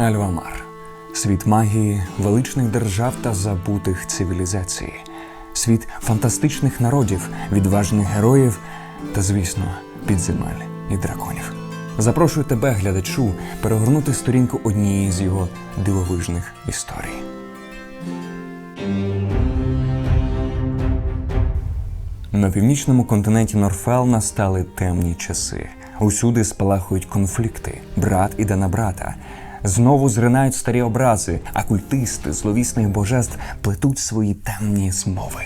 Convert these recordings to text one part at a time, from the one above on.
Альвамар світ магії, величних держав та забутих цивілізацій, світ фантастичних народів, відважних героїв та, звісно, підземель і драконів. Запрошую тебе, глядачу, перегорнути сторінку однієї з його дивовижних історій. На північному континенті Норфел настали темні часи. Усюди спалахують конфлікти, брат іде на брата. Знову зринають старі образи, а культисти зловісних божеств плетуть свої темні змови.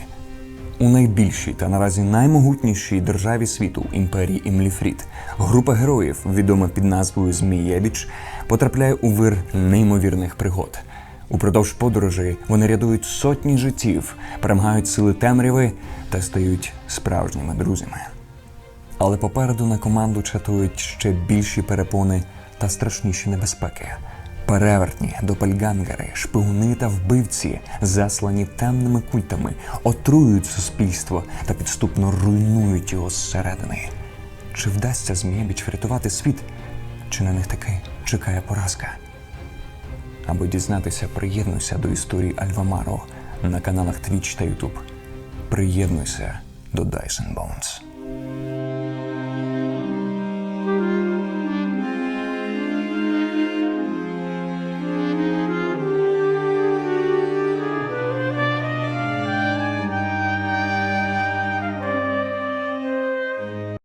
У найбільшій та наразі наймогутнішій державі світу імперії Імліфріт група героїв, відома під назвою Змієвіч, потрапляє у вир неймовірних пригод. Упродовж подорожей вони рятують сотні життів, перемагають сили темряви та стають справжніми друзями. Але попереду на команду чатують ще більші перепони та страшніші небезпеки. Перевертні, допельгангери, шпигуни та вбивці, заслані темними культами, отруюють суспільство та підступно руйнують його зсередини. Чи вдасться Змієбіч врятувати світ? Чи на них таки чекає поразка? Аби дізнатися, приєднуйся до історії Альвамаро на каналах Twitch та YouTube. Приєднуйся до Dyson Bones.